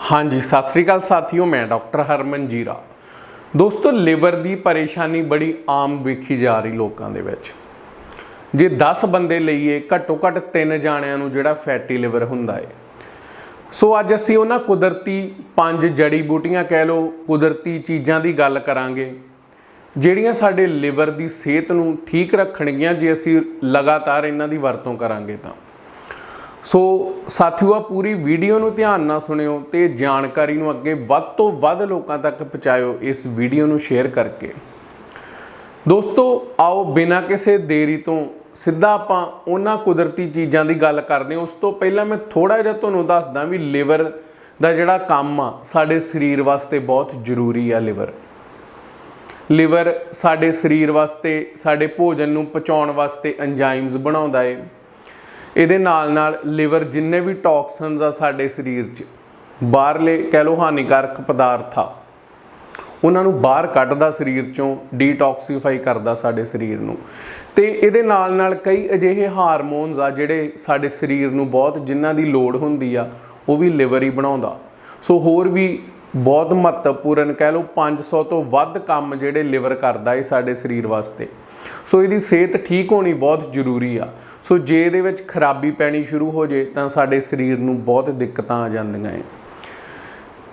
ਹਾਂਜੀ, ਸਤਿ ਸ੍ਰੀ ਅਕਾਲ ਸਾਥੀਓ, ਮੈਂ ਡਾਕਟਰ ਹਰਮਨ ਜੀਰਾ। ਦੋਸਤੋ, ਲਿਵਰ ਦੀ ਪਰੇਸ਼ਾਨੀ ਬੜੀ ਆਮ ਵੇਖੀ ਜਾ ਰਹੀ ਲੋਕਾਂ ਦੇ ਵਿੱਚ। ਜੇ 10 ਬੰਦੇ ਲਈਏ ਘੱਟੋ ਘੱਟ 3 ਜਾਣਿਆਂ ਨੂੰ ਜਿਹੜਾ ਫੈਟੀ ਲਿਵਰ ਹੁੰਦਾ ਹੈ ਸੋ ਅੱਜ ਅਸੀਂ ਉਹਨਾਂ ਕੁਦਰਤੀ ਪੰਜ ਜੜੀ ਬੂਟੀਆਂ ਕਹਿ ਲਓ, ਕੁਦਰਤੀ ਚੀਜ਼ਾਂ ਦੀ ਗੱਲ ਕਰਾਂਗੇ, ਜਿਹੜੀਆਂ ਸਾਡੇ ਲਿਵਰ ਦੀ ਸਿਹਤ ਨੂੰ ਠੀਕ ਰੱਖਣਗੀਆਂ ਜੇ ਅਸੀਂ ਲਗਾਤਾਰ ਇਹਨਾਂ ਦੀ ਵਰਤੋਂ ਕਰਾਂਗੇ ਤਾਂ। ਸੋ ਸਾਥੀਓ ਆ ਪੂਰੀ ਵੀਡੀਓ ਨੂੰ ਧਿਆਨ ਨਾਲ ਸੁਣਿਓ ਤੇ ਜਾਣਕਾਰੀ ਨੂੰ ਅੱਗੇ ਵੱਧ ਤੋਂ ਵੱਧ ਲੋਕਾਂ ਤੱਕ ਪਹੁੰਚਾਇਓ ਇਸ ਵੀਡੀਓ ਨੂੰ ਸ਼ੇਅਰ ਕਰਕੇ। ਦੋਸਤੋ, ਆਓ ਬਿਨਾਂ ਕਿਸੇ ਦੇਰੀ ਤੋਂ ਸਿੱਧਾ ਆਪਾਂ ਉਹਨਾਂ ਕੁਦਰਤੀ ਚੀਜ਼ਾਂ ਦੀ ਗੱਲ ਕਰਦੇ ਹਾਂ। ਉਸ ਤੋਂ ਪਹਿਲਾਂ ਮੈਂ ਥੋੜਾ ਜਿਹਾ ਤੁਹਾਨੂੰ ਦੱਸਦਾ ਵੀ ਲਿਵਰ ਦਾ ਜਿਹੜਾ ਕੰਮ ਆ, ਸਾਡੇ ਸਰੀਰ ਵਾਸਤੇ ਬਹੁਤ ਜ਼ਰੂਰੀ ਆ ਲਿਵਰ। ਲਿਵਰ ਸਾਡੇ ਸਰੀਰ ਵਾਸਤੇ, ਸਾਡੇ ਭੋਜਨ ਨੂੰ ਪਚਾਉਣ ਵਾਸਤੇ ਐਂਜ਼ਾਈਮਸ ਬਣਾਉਂਦਾ ਏ। ਇਹਦੇ ਨਾਲ ਨਾਲ ਲਿਵਰ ਜਿੰਨੇ ਵੀ ਟੌਕਸਿਨਸ ਆ ਸਾਡੇ ਸਰੀਰ 'ਚ, ਬਾਹਰਲੇ ਕਹਿ ਲਓ ਹਾਨੀਕਾਰਕ ਪਦਾਰਥ ਆ, ਉਹਨਾਂ ਨੂੰ ਬਾਹਰ ਕੱਢਦਾ ਸਰੀਰ ਚੋਂ ਡੀਟੌਕਸੀਫਾਈ ਕਰਦਾ ਸਾਡੇ ਸਰੀਰ ਨੂੰ। ਤੇ ਇਹਦੇ ਨਾਲ ਨਾਲ ਕਈ ਅਜਿਹੇ ਹਾਰਮੋਨਸ ਆ ਜਿਹੜੇ ਸਾਡੇ ਸਰੀਰ ਨੂੰ ਬਹੁਤ ਜਿਨ੍ਹਾਂ ਦੀ ਲੋੜ ਹੁੰਦੀ ਆ, ਉਹ ਵੀ ਲਿਵਰ ਹੀ ਬਣਾਉਂਦਾ। ਸੋ ਹੋਰ ਵੀ ਬਹੁਤ ਮਹੱਤਵਪੂਰਨ ਕਹਿ ਲਓ 500 ਤੋਂ ਵੱਧ ਕੰਮ ਜਿਹੜੇ ਲਿਵਰ ਕਰਦਾ ਹੈ ਸਾਡੇ ਸਰੀਰ ਵਾਸਤੇ। ਸੋ ਇਹਦੀ ਸਿਹਤ ਠੀਕ ਹੋਣੀ ਬਹੁਤ ਜ਼ਰੂਰੀ ਆ। ਸੋ ਜੇ ਇਹਦੇ ਵਿੱਚ ਖਰਾਬੀ ਪੈਣੀ ਸ਼ੁਰੂ ਹੋ ਜੇ ਤਾਂ ਸਾਡੇ ਸਰੀਰ ਨੂੰ ਬਹੁਤ ਦਿੱਕਤਾਂ ਆ ਜਾਂਦੀਆਂ ਏ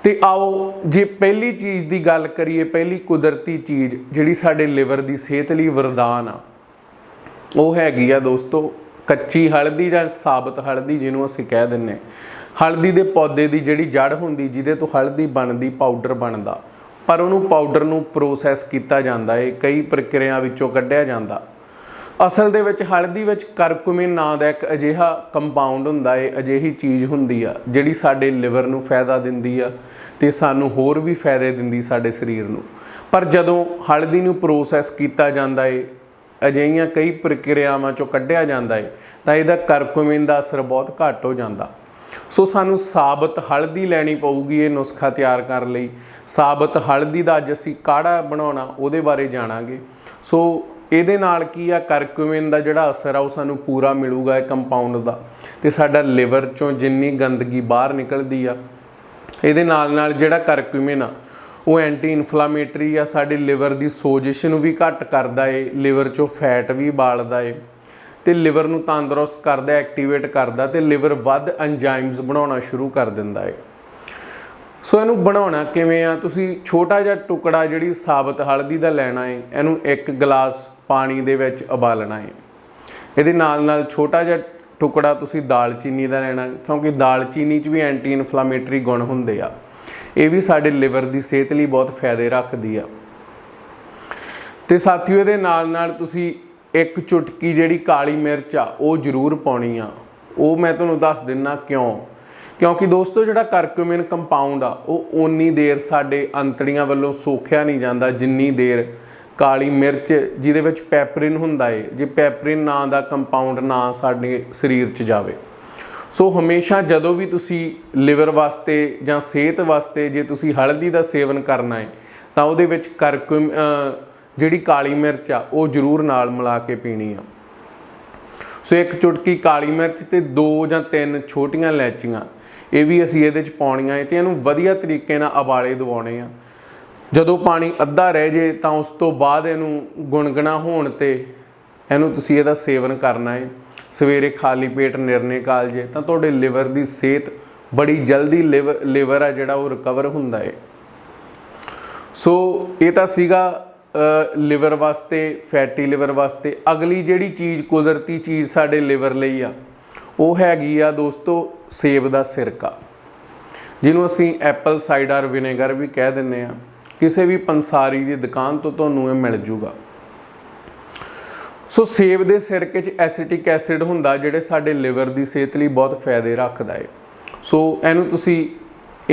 ਤੇ ਆਓ ਜੇ ਪਹਿਲੀ ਚੀਜ਼ ਦੀ ਗੱਲ ਕਰੀਏ, ਪਹਿਲੀ ਕੁਦਰਤੀ ਚੀਜ਼ ਜਿਹੜੀ ਸਾਡੇ ਲਿਵਰ ਦੀ ਸਿਹਤ ਲਈ ਵਰਦਾਨ ਆ, ਉਹ ਹੈਗੀ ਆ ਦੋਸਤੋ ਕੱਚੀ ਹਲਦੀ ਜਾਂ ਸਾਬਤ ਹਲਦੀ ਜਿਹਨੂੰ ਅਸੀਂ ਕਹਿ ਦਿੰਨੇ ਹਲਦੀ ਦੇ ਪੌਦੇ ਦੀ ਜਿਹੜੀ ਜੜ ਹੁੰਦੀ, ਜਿਹਦੇ ਤੋਂ ਹਲਦੀ ਬਣਦੀ, ਪਾਊਡਰ ਬਣਦਾ। ਪਰ ਉਹਨੂੰ ਪਾਊਡਰ ਨੂੰ ਪ੍ਰੋਸੈਸ ਕੀਤਾ ਜਾਂਦਾ ਹੈ ਕਈ ਪ੍ਰਕਿਰਿਆ ਵਿੱਚੋਂ ਕੱਢਿਆ ਜਾਂਦਾ। ਅਸਲ ਦੇ ਵਿੱਚ ਹਲਦੀ ਵਿੱਚ ਕਰਕੂਮਿਨ ਨਾਂ ਦਾ ਇੱਕ ਅਜਿਹਾ ਕੰਪਾਊਂਡ ਹੁੰਦਾ ਹੈ ਅਜਿਹੀ ਚੀਜ਼ ਹੁੰਦੀ ਆ, ਜਿਹੜੀ ਸਾਡੇ ਲਿਵਰ ਨੂੰ ਫਾਇਦਾ ਦਿੰਦੀ ਆ ਤੇ ਸਾਨੂੰ ਹੋਰ ਵੀ ਫਾਇਦੇ ਦਿੰਦੀ ਸਾਡੇ ਸਰੀਰ ਨੂੰ। ਪਰ ਜਦੋਂ ਹਲਦੀ ਨੂੰ ਪ੍ਰੋਸੈਸ ਕੀਤਾ ਜਾਂਦਾ ਹੈ ਅਜਿਹੀਆਂ ਕਈ ਪ੍ਰਕਿਰਿਆਵਾਂ ਚੋਂ ਕੱਢਿਆ ਜਾਂਦਾ ਹੈ ਤਾਂ ਇਹਦਾ ਕਰਕੂਮਿਨ ਦਾ ਅਸਰ ਬਹੁਤ ਘੱਟ ਹੋ ਜਾਂਦਾ। ਸੋ ਸਾਨੂੰ ਸਾਬਤ ਹਲਦੀ ਲੈਣੀ ਪਊਗੀ ਇਹ ਨੁਸਖਾ ਤਿਆਰ ਕਰਨ ਲਈ। ਸਾਬਤ ਹਲਦੀ ਦਾ ਅੱਜ ਅਸੀਂ ਕਾੜਾ ਬਣਾਉਣਾ, ਉਹਦੇ ਬਾਰੇ ਜਾਣਾਂਗੇ। ਸੋ ਇਹਦੇ ਨਾਲ ਕੀ ਆ ਕਰਕੂਮਿਨ ਦਾ ਜਿਹੜਾ ਅਸਰ ਆ, ਉਹ ਸਾਨੂੰ ਪੂਰਾ ਮਿਲੂਗਾ ਇਹ ਕੰਪਾਊਂਡ ਦਾ। ਤੇ ਸਾਡਾ ਲਿਵਰ ਚੋਂ ਜਿੰਨੀ ਗੰਦਗੀ ਬਾਹਰ ਨਿਕਲਦੀ ਆ, ਇਹਦੇ ਨਾਲ ਨਾਲ ਜਿਹੜਾ ਕਰਕੂਮਿਨ ਆ, ਉਹ ਐਂਟੀ ਇਨਫਲਾਮੇਟਰੀ ਆ, ਸਾਡੇ ਲਿਵਰ ਦੀ ਸੋਜਿਸ਼ ਨੂੰ ਵੀ ਘੱਟ ਕਰਦਾ ਏ, ਲਿਵਰ ਚੋਂ ਫੈਟ ਵੀ ਬਾਲਦਾ ਏ। ਤੇ ਲਿਵਰ ਨੂੰ ਤੰਦਰੁਸਤ ਕਰਦਾ ਐਕਟੀਵੇਟ ਕਰਦਾ ਤੇ ਲਿਵਰ ਵੱਧ ਐਂਜ਼ਾਈਮਸ ਬਣਾਉਣਾ ਸ਼ੁਰੂ ਕਰ ਦਿੰਦਾ ਏ। ਸੋ ਇਹਨੂੰ ਬਣਾਉਣਾ ਕਿਵੇਂ ਆ? ਤੁਸੀਂ ਛੋਟਾ ਜਿਹਾ ਟੁਕੜਾ ਜਿਹੜੀ ਸਾਬਤ ਹਲਦੀ ਦਾ ਲੈਣਾ ਹੈ ਇਹਨੂੰ ਇੱਕ ਗਲਾਸ ਪਾਣੀ ਦੇ ਵਿੱਚ ਉਬਾਲਣਾ ਹੈ ਇਹਦੇ ਨਾਲ ਨਾਲ ਛੋਟਾ ਜਿਹਾ ਟੁਕੜਾ ਤੁਸੀਂ ਦਾਲਚੀਨੀ ਦਾ ਲੈਣਾ, ਕਿਉਂਕਿ ਦਾਲਚੀਨੀ 'ਚ ਵੀ ਐਂਟੀ ਇਨਫਲਾਮੇਟਰੀ ਗੁਣ ਹੁੰਦੇ ਆ। ਇਹ ਵੀ ਸਾਡੇ ਲਿਵਰ ਦੀ ਸਿਹਤ ਲਈ ਬਹੁਤ ਫਾਇਦੇ ਰੱਖਦੀ ਆ। ਤੇ ਸਾਥੀਓ, ਇਹਦੇ ਨਾਲ ਨਾਲ ਤੁਸੀਂ ਇੱਕ ਚੁਟਕੀ ਜਿਹੜੀ ਕਾਲੀ ਮਿਰਚ ਆ, ਉਹ ਜ਼ਰੂਰ ਪਾਉਣੀ ਆ। ਉਹ ਮੈਂ ਤੁਹਾਨੂੰ ਦੱਸ ਦਿੰਨਾ ਕਿਉਂ? ਕਿਉਂਕਿ ਦੋਸਤੋ, ਜਿਹੜਾ ਕਰਕੂਮਿਨ ਕੰਪਾਊਂਡ ਆ, ਉਹ ਓਨੀ ਦੇਰ ਸਾਡੇ ਅੰਤੜੀਆਂ ਵੱਲੋਂ ਸੋਖਿਆ ਨਹੀਂ ਜਾਂਦਾ, ਜਿੰਨੀ ਦੇਰ ਕਾਲੀ ਮਿਰਚ, ਜਿਹਦੇ ਵਿੱਚ ਪੈਪਰਿਨ ਹੁੰਦਾ ਏ, ਜੇ ਪੈਪਰਿਨ ਨਾਂ ਦਾ ਕੰਪਾਊਂਡ ਨਾ ਸਾਡੇ ਸਰੀਰ 'ਚ ਜਾਵੇ। ਸੋ ਹਮੇਸ਼ਾ ਜਦੋਂ ਵੀ ਤੁਸੀਂ ਲਿਵਰ ਵਾਸਤੇ ਜਾਂ ਸਿਹਤ ਵਾਸਤੇ ਜੇ ਤੁਸੀਂ ਹਲਦੀ ਦਾ ਸੇਵਨ ਕਰਨਾ ਹੈ ਤਾਂ ਉਹਦੇ ਵਿੱਚ ਕਰਕੂਮ ਜਿਹੜੀ ਕਾਲੀ ਮਿਰਚ ਆ, ਉਹ ਜ਼ਰੂਰ ਨਾਲ ਮਿਲਾ ਕੇ ਪੀਣੀ ਆ। ਸੋ ਇੱਕ ਚੁਟਕੀ ਕਾਲੀ ਮਿਰਚ ਤੇ ਦੋ ਜਾਂ ਤਿੰਨ ਛੋਟੀਆਂ ਇਲਾਚੀਆਂ ਇਹ ਵੀ ਅਸੀਂ ਇਹਦੇ ਚ ਪਾਉਣੀਆਂ ਹੈ ਤੇ ਇਹਨੂੰ ਵਧੀਆ ਤਰੀਕੇ ਨਾਲ ਉਬਾਲੇ ਦਿਵਾਉਣੇ ਆ। ਜਦੋਂ ਪਾਣੀ ਅੱਧਾ ਰਹਿ ਜੇ ਤਾਂ ਉਸ ਤੋਂ ਬਾਅਦ ਇਹਨੂੰ ਗੁਣਗਣਾ ਹੋਣ ਤੇ ਇਹਨੂੰ ਤੁਸੀਂ ਇਹਦਾ ਸੇਵਨ ਕਰਨਾ ਹੈ ਸਵੇਰੇ ਖਾਲੀ ਪੇਟ ਨਿਰਣੇ ਕਾਲਜੇ ਤਾਂ ਤੁਹਾਡੇ ਲਿਵਰ ਦੀ ਸਿਹਤ ਬੜੀ ਜਲਦੀ ਲਿਵਰ ਲਿਵਰ ਆ ਜਿਹੜਾ ਉਹ ਰਿਕਵਰ ਹੁੰਦਾ ਹੈ ਸੋ ਇਹ ਤਾਂ ਸੀਗਾ ਲਿਵਰ ਵਾਸਤੇ ਫੈਟੀ ਲਿਵਰ ਵਾਸਤੇ, ਅਗਲੀ ਜਿਹੜੀ ਚੀਜ਼ ਕੁਦਰਤੀ ਚੀਜ਼ ਸਾਡੇ ਲਿਵਰ ਲਈ ਆ, ਉਹ ਹੈਗੀ ਆ ਦੋਸਤੋ, ਸੇਬ ਦਾ ਸਿਰਕਾ। ਜਿਹਨੂੰ ਅਸੀਂ ਐਪਲ ਸਾਈਡਰ ਵਿਨੇਗਰ ਵੀ ਕਹਿ ਦਿੰਨੇ ਆ। ਕਿਸੇ ਵੀ ਪੰਸਾਰੀ ਦੀ ਦੁਕਾਨ ਤੋਂ ਤੁਹਾਨੂੰ ਇਹ ਮਿਲ ਜੂਗਾ। ਸੋ ਸੇਬ ਦੇ ਸਿਰਕੇ 'ਚ ਐਸੀਟਿਕ ਐਸਿਡ ਹੁੰਦਾ, ਜਿਹੜੇ ਸਾਡੇ ਲਿਵਰ ਦੀ ਸਿਹਤ ਲਈ ਬਹੁਤ ਫਾਇਦੇ ਰੱਖਦਾ ਏ। ਸੋ ਇਹਨੂੰ ਤੁਸੀਂ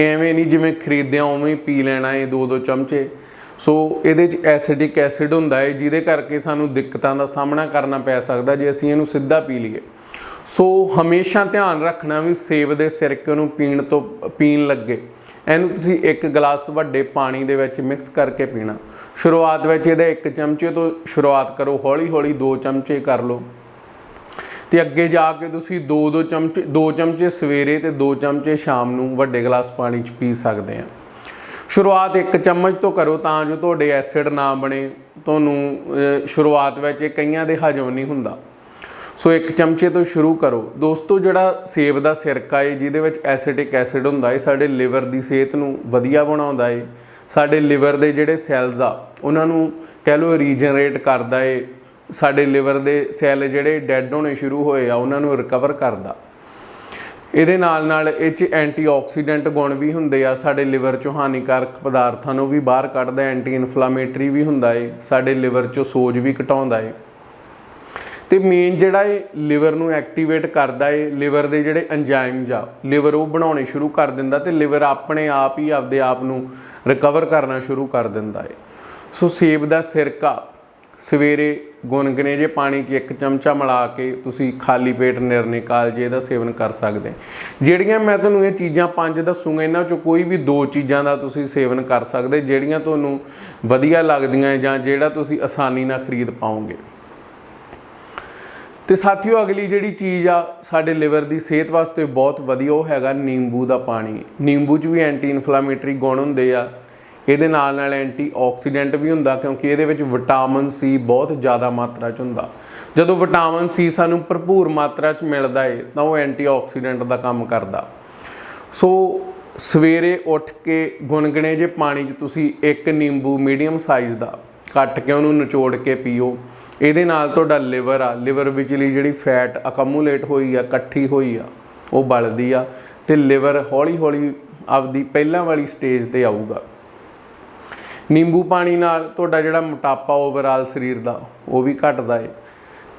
ਐਵੇਂ ਨਹੀਂ ਜਿਵੇਂ ਖਰੀਦਿਆ ਉਵੇਂ ਹੀ ਪੀ ਲੈਣਾ ਏ ਦੋ ਦੋ ਚਮਚੇ। ਸੋ ਇਹਦੇ 'ਚ ਐਸਿਡਿਕ ਐਸਿਡ ਹੁੰਦਾ ਹੈ ਜਿਹਦੇ ਕਰਕੇ ਸਾਨੂੰ ਦਿੱਕਤਾਂ ਦਾ ਸਾਹਮਣਾ ਕਰਨਾ ਪੈ ਸਕਦਾ ਜੇ ਅਸੀਂ ਇਹਨੂੰ ਸਿੱਧਾ ਪੀ ਲਈਏ। ਸੋ ਹਮੇਸ਼ਾ ਧਿਆਨ ਰੱਖਣਾ ਵੀ ਸੇਬ ਦੇ ਸਿਰਕੇ ਨੂੰ ਪੀਣ ਤੋਂ, ਪੀਣ ਲੱਗੇ। ਇਹਨੂੰ ਤੁਸੀਂ ਇੱਕ ਗਲਾਸ ਵੱਡੇ ਪਾਣੀ ਦੇ ਵਿੱਚ ਮਿਕਸ ਕਰਕੇ ਪੀਣਾ। ਸ਼ੁਰੂਆਤ ਵਿੱਚ ਇਹਦੇ ਇੱਕ ਚਮਚੇ ਤੋਂ ਸ਼ੁਰੂਆਤ ਕਰੋ ਹੌਲੀ ਹੌਲੀ ਦੋ ਚਮਚੇ ਕਰ ਲਓ। ਤੇ ਅੱਗੇ ਜਾ ਕੇ ਤੁਸੀਂ 2-2 ਚਮਚੇ, ਦੋ ਚਮਚੇ ਸਵੇਰੇ ਤੇ ਦੋ ਚਮਚੇ ਸ਼ਾਮ ਨੂੰ ਵੱਡੇ ਗਲਾਸ ਪਾਣੀ 'ਚ ਪੀ ਸਕਦੇ ਆ। ਸ਼ੁਰੂਆਤ ਇੱਕ ਚਮਚ ਤੋਂ ਕਰੋ ਤਾਂ ਜੋ ਤੁਹਾਡੇ ਐਸਿਡ ਨਾ ਬਣੇ। ਤੁਹਾਨੂੰ ਸ਼ੁਰੂਆਤ ਵਿੱਚ ਇਹ ਕਈਆਂ ਦੇ ਹਜਮ ਨਹੀਂ ਹੁੰਦਾ। ਸੋ ਇੱਕ ਚਮਚੇ ਤੋਂ ਸ਼ੁਰੂ ਕਰੋ। ਦੋਸਤੋ, ਜਿਹੜਾ ਸੇਬ ਦਾ ਸਿਰਕਾ ਹੈ, ਜਿਹਦੇ ਵਿੱਚ ਐਸਿਟਿਕ ਐਸਿਡ ਹੁੰਦਾ ਹੈ, ਸਾਡੇ ਲਿਵਰ ਦੀ ਸਿਹਤ ਨੂੰ ਵਧੀਆ ਬਣਾਉਂਦਾ ਹੈ। ਸਾਡੇ ਲਿਵਰ ਦੇ ਜਿਹੜੇ ਸੈਲਸ ਆ, ਉਹਨਾਂ ਨੂੰ ਕਹਿ ਲਓ ਰੀਜਨਰੇਟ ਕਰਦਾ ਹੈ। ਸਾਡੇ ਲਿਵਰ ਦੇ ਸੈੱਲ ਜਿਹੜੇ ਡੈੱਡ ਹੋਣੇ ਸ਼ੁਰੂ ਹੋਏ ਆ, ਉਹਨਾਂ ਨੂੰ ਰਿਕਵਰ ਕਰਦਾ। ਇਹਦੇ ਨਾਲ ਨਾਲ ਇਹ ਚ ਐਂਟੀਆਕਸੀਡੈਂਟ ਗੁਣ ਵੀ ਹੁੰਦੇ ਆ, ਸਾਡੇ ਲਿਵਰ ਚੋਂ ਹਾਨੀਕਾਰਕ ਪਦਾਰਥਾਂ ਨੂੰ ਵੀ ਬਾਹਰ ਕੱਢਦਾ ਐਂਟੀ ਇਨਫਲਾਮੇਟਰੀ ਵੀ ਹੁੰਦਾ ਏ, ਸਾਡੇ ਲਿਵਰ ਚੋਂ ਸੋਜ ਵੀ ਘਟਾਉਂਦਾ ਏ। ਤੇ ਮੇਨ ਜਿਹੜਾ ਇਹ ਲਿਵਰ ਨੂੰ ਐਕਟੀਵੇਟ ਕਰਦਾ ਏ, ਲਿਵਰ ਦੇ ਜਿਹੜੇ ਐਂਜ਼ਾਈਮਸ ਆ, ਲਿਵਰ ਉਹ ਬਣਾਉਣੇ ਸ਼ੁਰੂ ਕਰ ਦਿੰਦਾ ਤੇ ਲਿਵਰ ਆਪਣੇ ਆਪ ਹੀ ਆਪਦੇ ਆਪ ਨੂੰ ਰਿਕਵਰ ਕਰਨਾ ਸ਼ੁਰੂ ਕਰ ਦਿੰਦਾ ਏ। ਸੋ ਸੇਬ ਦਾ ਸਿਰਕਾ ਸਵੇਰੇ ਗੁਨਗਨੇ ਜੇ ਪਾਣੀ 'ਚ ਇੱਕ ਚਮਚਾ ਮਿਲਾ ਕੇ ਤੁਸੀਂ ਖਾਲੀ ਪੇਟ ਨਿਰਨੇ ਕਾਲਜੇ ਦਾ ਸੇਵਨ ਕਰ ਸਕਦੇ ਜਿਹੜੀਆਂ ਮੈਂ ਤੁਹਾਨੂੰ ਇਹ ਚੀਜ਼ਾਂ ਪੰਜ ਦੱਸੂਗਾ, ਇਹਨਾਂ 'ਚੋਂ ਕੋਈ ਵੀ ਦੋ ਚੀਜ਼ਾਂ ਦਾ ਤੁਸੀਂ ਸੇਵਨ ਕਰ ਸਕਦੇ, ਜਿਹੜੀਆਂ ਤੁਹਾਨੂੰ ਵਧੀਆ ਲੱਗਦੀਆਂ ਜਾਂ ਜਿਹੜਾ ਤੁਸੀਂ ਆਸਾਨੀ ਨਾਲ ਖਰੀਦ ਪਾਓਗੇ। ਤੇ ਸਾਥੀਓ, ਅਗਲੀ ਜਿਹੜੀ ਚੀਜ਼ ਆ, ਸਾਡੇ ਲਿਵਰ ਦੀ ਸਿਹਤ ਵਾਸਤੇ ਬਹੁਤ ਵਧੀਆ, ਉਹ ਹੈਗਾ ਨਿੰਬੂ ਦਾ ਪਾਣੀ। ਨਿੰਬੂ 'ਚ ਵੀ ਐਂਟੀ ਇਨਫਲਾਮੇਟਰੀ ਗੁਣ ਹੁੰਦੇ ਆ। ਇਹਦੇ ਨਾਲ ਨਾਲ ਐਂਟੀ ਆਕਸੀਡੈਂਟ ਵੀ ਹੁੰਦਾ ਕਿਉਂਕਿ ਇਹਦੇ ਵਿੱਚ ਵਿਟਾਮਿਨ ਸੀ ਬਹੁਤ ਜ਼ਿਆਦਾ ਮਾਤਰਾ 'ਚ ਹੁੰਦਾ। ਜਦੋਂ ਵਿਟਾਮਿਨ ਸੀ ਸਾਨੂੰ ਭਰਪੂਰ ਮਾਤਰਾ 'ਚ ਮਿਲਦਾ ਏ, ਤਾਂ ਉਹ ਐਂਟੀ ਆਕਸੀਡੈਂਟ ਦਾ ਕੰਮ ਕਰਦਾ। ਸੋ ਸਵੇਰੇ ਉੱਠ ਕੇ ਗੁਨਗਣੇ ਜੇ ਪਾਣੀ 'ਚ ਤੁਸੀਂ ਇੱਕ ਨਿੰਬੂ ਮੀਡੀਅਮ ਸਾਈਜ਼ ਦਾ ਕੱਟ ਕੇ ਉਹਨੂੰ ਨਿਚੋੜ ਕੇ ਪੀਓ। ਇਹਦੇ ਨਾਲ ਤੁਹਾਡਾ ਲਿਵਰ ਆ, ਲਿਵਰ ਵਿਚਲੀ ਜਿਹੜੀ ਫੈਟ ਅਕਮੂਲੇਟ ਹੋਈ ਆ, ਇਕੱਠੀ ਹੋਈ ਆ, ਉਹ ਬਲਦੀ ਆ ਤੇ ਲਿਵਰ ਹੌਲੀ ਹੌਲੀ ਆਪਦੀ ਪਹਿਲਾਂ ਵਾਲੀ ਸਟੇਜ ਤੇ ਆਊਗਾ। ਨਿੰਬੂ ਪਾਣੀ ਨਾਲ ਤੁਹਾਡਾ ਜਿਹੜਾ ਮੋਟਾਪਾ ਓਵਰਆਲ ਸਰੀਰ ਦਾ, ਉਹ ਵੀ ਘਟਦਾ ਏ।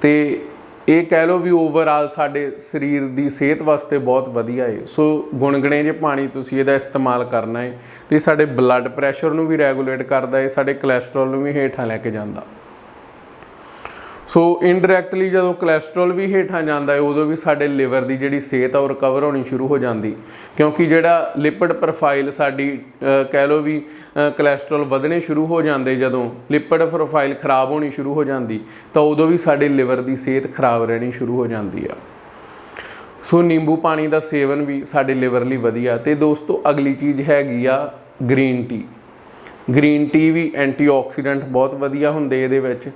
ਤੇ ਇਹ ਕਹਿ ਲਓ ਵੀ ਓਵਰਆਲ ਸਾਡੇ ਸਰੀਰ ਦੀ ਸਿਹਤ ਵਾਸਤੇ ਬਹੁਤ ਵਧੀਆ ਏ। ਸੋ ਗੁਣਗਣੇ ਜੇ ਪਾਣੀ ਤੁਸੀਂ ਇਹਦਾ ਇਸਤੇਮਾਲ ਕਰਨਾ ਏ, ਤੇ ਸਾਡੇ ਬਲੱਡ ਪ੍ਰੈਸ਼ਰ ਨੂੰ ਵੀ ਰੈਗੂਲੇਟ ਕਰਦਾ ਏ, ਸਾਡੇ ਕੋਲੇਸਟ੍ਰੋਲ ਨੂੰ ਵੀ ਹੇਠਾਂ ਲੈ ਕੇ ਜਾਂਦਾ। ਸੋ ਇਨਡਾਇਰੈਕਟਲੀ ਜਦੋਂ ਕੋਲੇਸਟ੍ਰੋਲ ਵੀ ਹੇਠਾਂ ਜਾਂਦਾ ਹੈ ਉਦੋਂ ਵੀ ਸਾਡੇ ਲਿਵਰ ਦੀ ਜਿਹੜੀ ਸਿਹਤ ਆ ਉਹ ਰਿਕਵਰ ਹੋਣੀ ਸ਼ੁਰੂ ਹੋ ਜਾਂਦੀ। ਕਿਉਂਕਿ ਜਿਹੜਾ ਲਿਪਿਡ ਪ੍ਰੋਫਾਈਲ ਸਾਡੀ ਕਹਿ ਲਓ ਵੀ ਅਹ, ਕੋਲੇਸਟ੍ਰੋਲ ਵਧਣੇ ਸ਼ੁਰੂ ਹੋ ਜਾਂਦੇ ਜਦੋਂ ਲਿਪਿਡ ਪ੍ਰੋਫਾਈਲ ਖਰਾਬ ਹੋਣੀ ਸ਼ੁਰੂ ਹੋ ਜਾਂਦੀ ਤਾਂ ਉਦੋਂ ਵੀ ਸਾਡੇ ਲਿਵਰ ਦੀ ਸਿਹਤ ਖਰਾਬ ਰਹਿਣੀ ਸ਼ੁਰੂ ਹੋ ਜਾਂਦੀ ਆ। ਸੋ ਨਿੰਬੂ ਪਾਣੀ ਦਾ ਸੇਵਨ ਵੀ ਸਾਡੇ ਲਿਵਰ ਲਈ ਵਧੀਆ। ਤੇ ਦੋਸਤੋ ਅਗਲੀ ਚੀਜ਼ ਹੈਗੀ ਆ ਗ੍ਰੀਨ ਟੀ ਗ੍ਰੀਨ ਟੀ ਵੀ ਐਂਟੀਆਕਸੀਡੈਂਟ ਬਹੁਤ ਵਧੀਆ ਹੁੰਦੇ ਇਹਦੇ ਵਿੱਚ।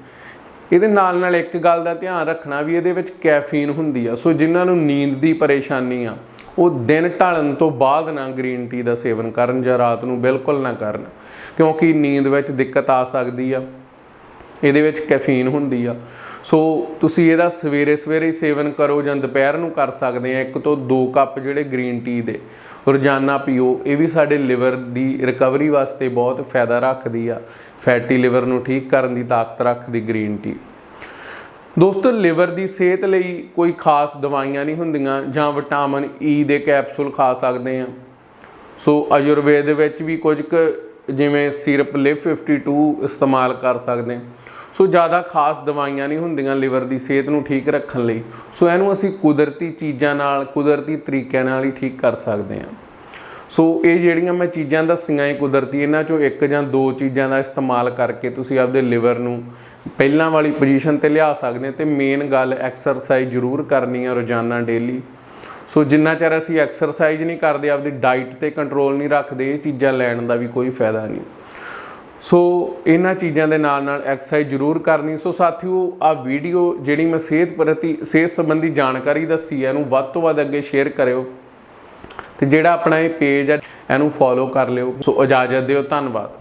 ਇਹਦੇ ਨਾਲ ਨਾਲ ਇੱਕ ਗੱਲ ਦਾ ਧਿਆਨ ਰੱਖਣਾ ਵੀ ਇਹਦੇ ਵਿੱਚ ਕੈਫੀਨ ਹੁੰਦੀ ਆ। ਸੋ ਜਿਨ੍ਹਾਂ ਨੂੰ ਨੀਂਦ ਦੀ ਪਰੇਸ਼ਾਨੀ ਆ, ਉਹ ਦਿਨ ਢਲਣ ਤੋਂ ਬਾਅਦ ਨਾ ਗ੍ਰੀਨ ਟੀ ਦਾ ਸੇਵਨ ਕਰਨ ਜਾਂ ਰਾਤ ਨੂੰ ਬਿਲਕੁਲ ਨਾ ਕਰਨ, ਕਿਉਂਕਿ ਨੀਂਦ ਵਿੱਚ ਦਿੱਕਤ ਆ ਸਕਦੀ ਆ। ਇਹਦੇ ਵਿੱਚ ਕੈਫੀਨ ਹੁੰਦੀ ਆ। ਸੋ ਤੁਸੀਂ ਇਹਦਾ ਸਵੇਰੇ ਸਵੇਰੇ ਹੀ ਸੇਵਨ ਕਰੋ ਜਾਂ ਦੁਪਹਿਰ ਨੂੰ ਕਰ ਸਕਦੇ ਆ। ਇੱਕ ਤੋਂ ਦੋ ਕੱਪ ਜਿਹੜੇ ਗ੍ਰੀਨ ਟੀ ਦੇ। ਰੋਜ਼ਾਨਾ ਪੀਓ, ਇਹ ਵੀ ਸਾਡੇ ਲਿਵਰ ਦੀ ਰਿਕਵਰੀ ਵਾਸਤੇ ਬਹੁਤ ਫਾਇਦਾ ਰੱਖਦੀ ਆ। ਫੈਟੀ ਲਿਵਰ ਨੂੰ ਠੀਕ ਕਰਨ ਦੀ ਤਾਕਤ ਰੱਖਦੀ ਗ੍ਰੀਨ ਟੀ। ਦੋਸਤੋ, ਲਿਵਰ ਦੀ ਸਿਹਤ ਲਈ ਕੋਈ ਖਾਸ ਦਵਾਈਆਂ ਨਹੀਂ ਹੁੰਦੀਆਂ, ਜਾਂ ਵਿਟਾਮਿਨ ਈ ਦੇ ਕੈਪਸੂਲ ਖਾ ਸਕਦੇ ਆ। ਸੋ, ਆਯੁਰਵੇਦ ਵਿੱਚ ਵੀ ਕੁਝ ਕੁ ਜਿਵੇਂ ਸਿਰਪ ਲਿਵ 52 ਇਸਤੇਮਾਲ ਕਰ ਸਕਦੇ ਹਾਂ। ਸੋ ਜ਼ਿਆਦਾ ਖਾਸ ਦਵਾਈਆਂ ਨਹੀਂ ਹੁੰਦੀਆਂ ਲਿਵਰ ਦੀ, ਸਿਹਤ ਨੂੰ ਠੀਕ ਰੱਖਣ ਲਈ। ਸੋ ਇਹਨੂੰ ਅਸੀਂ ਕੁਦਰਤੀ ਚੀਜ਼ਾਂ ਨਾਲ, ਕੁਦਰਤੀ ਤਰੀਕਿਆਂ ਨਾਲ ਹੀ ਠੀਕ ਕਰ ਸਕਦੇ ਹਾਂ। ਸੋ ਇਹ ਜਿਹੜੀਆਂ ਮੈਂ ਚੀਜ਼ਾਂ ਦੱਸੀਆਂ ਇਹ ਕੁਦਰਤੀ, ਇਹਨਾਂ ਚੋਂ ਇੱਕ ਜਾਂ ਦੋ ਚੀਜ਼ਾਂ ਦਾ ਇਸਤੇਮਾਲ ਕਰਕੇ ਤੁਸੀਂ ਆਪਦੇ ਲਿਵਰ ਨੂੰ ਪਹਿਲਾਂ ਵਾਲੀ ਪੋਜੀਸ਼ਨ ਤੇ ਲਿਆ ਸਕਦੇ ਹੋ ਤੇ ਮੇਨ ਗੱਲ ਐਕਸਰਸਾਈਜ਼ ਜ਼ਰੂਰ ਕਰਨੀ ਹੈ ਰੋਜ਼ਾਨਾ ਡੇਲੀ। ਸੋ ਜਿੰਨਾ ਚਿਰ ਅਸੀਂ ਐਕਸਰਸਾਈਜ਼ ਨਹੀਂ ਕਰਦੇ, ਆਪਦੀ ਡਾਈਟ ਤੇ ਕੰਟਰੋਲ ਨਹੀਂ ਰੱਖਦੇ, ਇਹ ਚੀਜ਼ਾਂ ਲੈਣ ਦਾ ਵੀ ਕੋਈ ਫਾਇਦਾ ਨਹੀਂ। ਸੋ ਇਹਨਾਂ ਚੀਜ਼ਾਂ ਦੇ ਨਾਲ ਨਾਲ ਐਕਸਰਸਾਈਜ਼ ਜ਼ਰੂਰ ਕਰਨੀ। ਸੋ ਸਾਥੀਓ ਆ ਵੀਡੀਓ ਜਿਹੜੀ ਮੈਂ ਸਿਹਤ ਪ੍ਰਤੀ, ਸਿਹਤ ਸੰਬੰਧੀ ਜਾਣਕਾਰੀ ਦੱਸੀ ਹੈ, ਇਹਨੂੰ ਵੱਧ ਤੋਂ ਵੱਧ ਅੱਗੇ ਸ਼ੇਅਰ ਕਰਿਓ। ਤੇ ਜਿਹੜਾ ਆਪਣਾ ਇਹ ਪੇਜ ਹੈ, ਇਹਨੂੰ ਫੋਲੋ ਕਰ ਲਿਓ। ਸੋ ਇਜਾਜ਼ਤ ਦਿਓ, ਧੰਨਵਾਦ।